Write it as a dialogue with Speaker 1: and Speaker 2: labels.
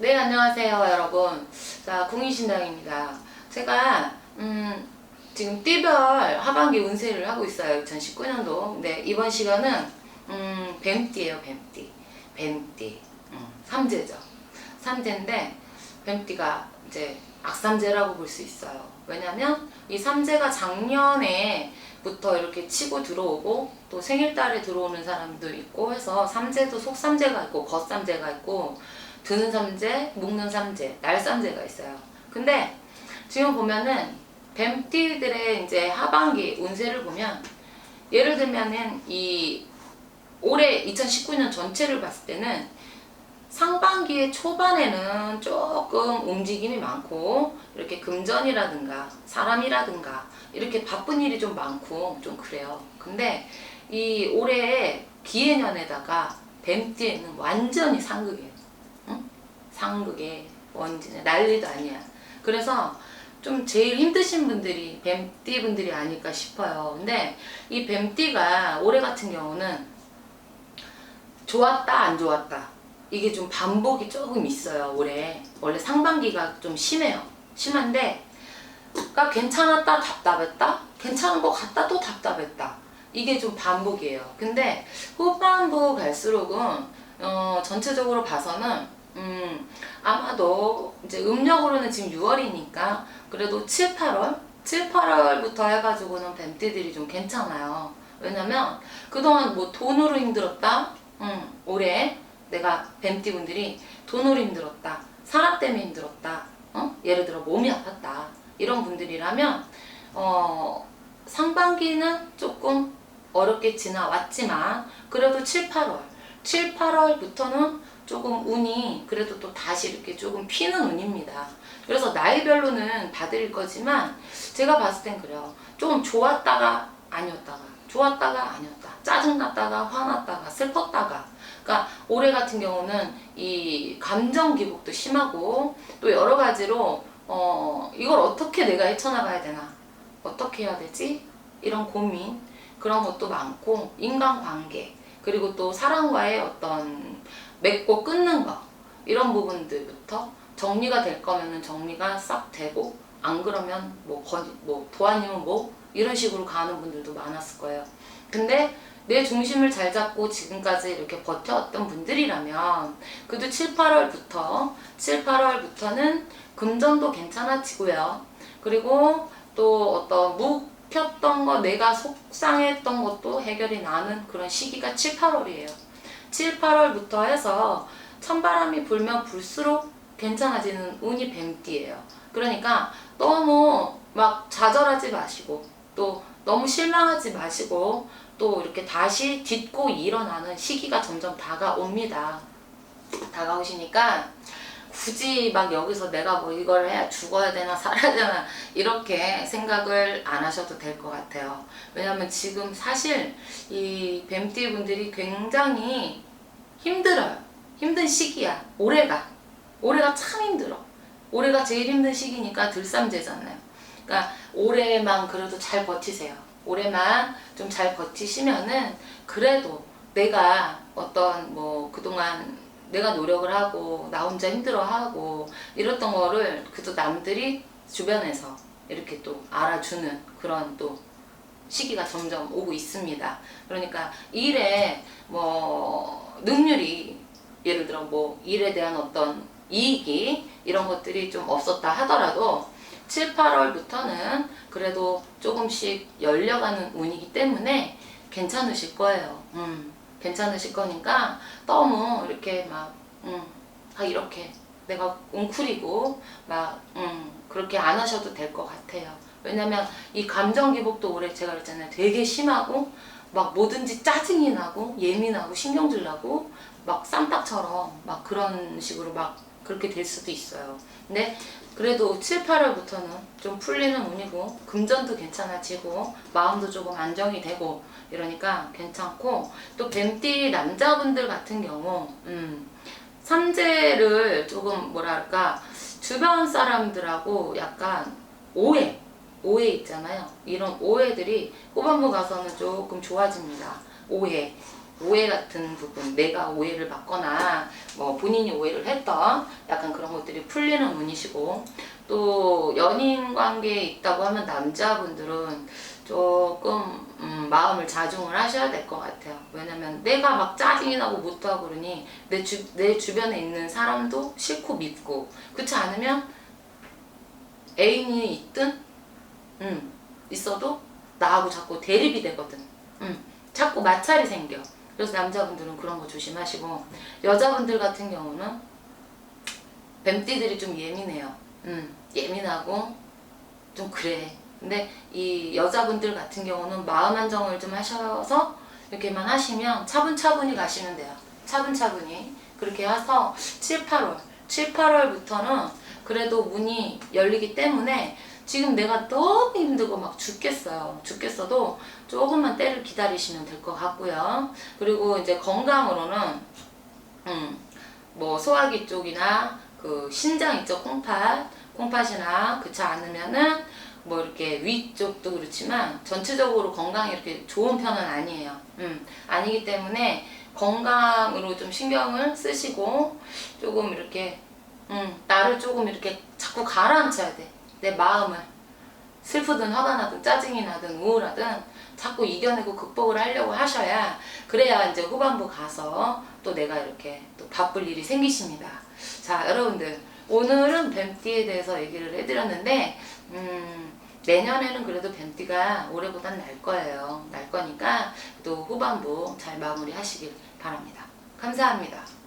Speaker 1: 네, 안녕하세요, 여러분. 자, 궁이신당입니다. 제가, 음, 지금 띠별 하반기 운세를 하고 있어요. 2019년도. 근데 이번 시간은, 음, 뱀띠예요, 뱀띠. 뱀띠. 음, 삼재죠. 삼재인데, 뱀띠가 이제 악삼재라고 볼 수 있어요. 왜냐면 이 삼재가 작년에 부터 이렇게 치고 들어오고 또 생일달에 들어오는 사람도 있고 해서 삼재도 속삼재가 있고 겉삼재가 있고 드는 삼재, 묶는 삼재, 날삼재가 있어요. 근데 지금 보면은 뱀띠들의 이제 하반기 운세를 보면 예를 들면은 이 올해 2019년 전체를 봤을 때는 상반기의 초반에는 조금 움직임이 많고 이렇게 금전이라든가 사람이라든가 이렇게 바쁜 일이 좀 많고 좀 그래요. 근데 이 올해 기해년에다가 뱀띠에는 완전히 상극이에요. 응? 상극에 원진에 난리도 아니야. 그래서 좀 제일 힘드신 분들이 뱀띠 분들이 아닐까 싶어요. 근데 이 뱀띠가 올해 같은 경우는 좋았다 안 좋았다 이게 좀 반복이 조금 있어요 올해 원래 상반기가 좀 심해요 심한데 그러니까 괜찮았다 답답했다 괜찮은 것 같다 또 답답했다 이게 좀 반복이에요 근데 후반부 갈수록은 어, 전체적으로 봐서는 음, 아마도 이제 음력으로는 지금 6월이니까 그래도 7, 8월 7, 8월부터 해가지고는 뱀띠들이 좀 괜찮아요 왜냐면 그동안 뭐 돈으로 힘들었다 응, 올해 내가 뱀띠 분들이 돈으로 힘들었다. 사람 때문에 힘들었다. 어? 예를 들어 몸이 아팠다. 이런 분들이라면 어, 상반기는 조금 어렵게 지나왔지만 그래도 7, 8월 7, 8월부터는 조금 운이 그래도 또 다시 이렇게 조금 피는 운입니다. 그래서 나이별로는 봐드릴 거지만 제가 봤을 땐 그래요. 조금 좋았다가 아니었다가 좋았다가 아니었다. 짜증났다가 화났다가 슬펐다가 그러니까 올해 같은 경우는 이 감정 기복도 심하고 또 여러 가지로 어 이걸 어떻게 내가 헤쳐나가야 되나 어떻게 해야 되지 이런 고민 그런 것도 많고 인간관계 그리고 또 사람과의 어떤 맺고 끊는 거 이런 부분들부터 정리가 될 거면은 정리가 싹 되고 안 그러면 뭐, 거, 뭐 도안이면 뭐 이런 식으로 가는 분들도 많았을 거예요. 근데 내 중심을 잘 잡고 지금까지 이렇게 버텨왔던 분들이라면 그래도 7, 8월부터 7, 8월부터는 금전도 괜찮아지고요. 그리고 또 어떤 묵혔던 거 내가 속상했던 것도 해결이 나는 그런 시기가 7, 8월이에요. 7, 8월부터 해서 찬바람이 불면 불수록 괜찮아지는 운이 뱀띠예요. 그러니까 너무 막 좌절하지 마시고 또 너무 실망하지 마시고 또 이렇게 다시 딛고 일어나는 시기가 점점 다가옵니다. 다가오시니까 굳이 막 여기서 내가 뭐 이걸 해야 죽어야 되나 살아야 되나 이렇게 생각을 안 하셔도 될 것 같아요. 왜냐면 지금 사실 이 뱀띠 분들이 굉장히 힘들어요. 힘든 시기야. 올해가. 올해가 참 힘들어. 올해가 제일 힘든 시기니까 들삼재잖아요. 그러니까 올해만 그래도 잘 버티세요. 올해만 좀 잘 버티시면은 그래도 내가 어떤 뭐 그동안 내가 노력을 하고 나 혼자 힘들어하고 이랬던 거를 그래도 남들이 주변에서 이렇게 또 알아주는 그런 또 시기가 점점 오고 있습니다. 그러니까 일에 뭐 능률이 예를 들어 뭐 일에 대한 어떤 이익이 이런 것들이 좀 없었다 하더라도 7, 8월부터는 그래도 조금씩 열려가는 운이기 때문에 괜찮으실 거예요. 음, 괜찮으실 거니까 너무 이렇게 막, 음, 아, 이렇게 내가 웅크리고 막, 음, 그렇게 안 하셔도 될 것 같아요. 왜냐면 이 감정 기복도 올해 제가 그랬잖아요. 되게 심하고 막 뭐든지 짜증이 나고 예민하고 신경질 나고 막 쌈딱처럼 막 그런 식으로 막 그렇게 될 수도 있어요. 근데 그래도 7, 8월부터는 좀 풀리는 운이고 금전도 괜찮아지고 마음도 조금 안정이 되고 이러니까 괜찮고 또 뱀띠 남자분들 같은 경우 음, 삼재를 조금 뭐랄까 주변 사람들하고 약간 오해 오해 있잖아요. 이런 오해들이 후반부 가서는 조금 좋아집니다. 오해. 오해 같은 부분, 내가 오해를 받거나 뭐 본인이 오해를 했던 약간 그런 것들이 풀리는 운이시고 또 연인 관계에 있다고 하면 남자분들은 조금 음, 마음을 자중을 하셔야 될 것 같아요. 왜냐면 내가 막 짜증이 나고 못하고 그러니 내, 주, 내 주변에 있는 사람도 싫고 믿고 그렇지 않으면 애인이 있든 음, 있어도 나하고 자꾸 대립이 되거든. 음, 자꾸 마찰이 생겨. 그래서 남자분들은 그런 거 조심하시고 여자분들 같은 경우는 뱀띠들이 좀 예민해요. 음, 예민하고 좀 그래. 근데 이 여자분들 같은 경우는 마음 안정을 좀 하셔서 이렇게만 하시면 차분차분히 가시면 돼요. 차분차분히. 그렇게 해서 7, 8월. 7, 8월부터는 그래도 문이 열리기 때문에 지금 내가 너무 힘들고 막 죽겠어요. 죽겠어도 조금만 때를 기다리시면 될 것 같고요. 그리고 이제 건강으로는 음, 뭐 소화기 쪽이나 그 신장 이쪽 콩팥, 콩팥이나 그렇지 않으면은 뭐 이렇게 위쪽도 그렇지만 전체적으로 건강이 이렇게 좋은 편은 아니에요. 음, 아니기 때문에 건강으로 좀 신경을 쓰시고 조금 이렇게 음, 나를 조금 이렇게 자꾸 가라앉혀야 돼. 내 마음을. 슬프든 화가 나든 짜증이 나든 우울하든 자꾸 이겨내고 극복을 하려고 하셔야 그래야 이제 후반부 가서 또 내가 이렇게 또 바쁠 일이 생기십니다. 자, 여러분들 오늘은 뱀띠에 대해서 얘기를 해드렸는데 음, 내년에는 그래도 뱀띠가 올해보단 날 거예요. 날 거니까 또 후반부 잘 마무리하시길 바랍니다. 감사합니다.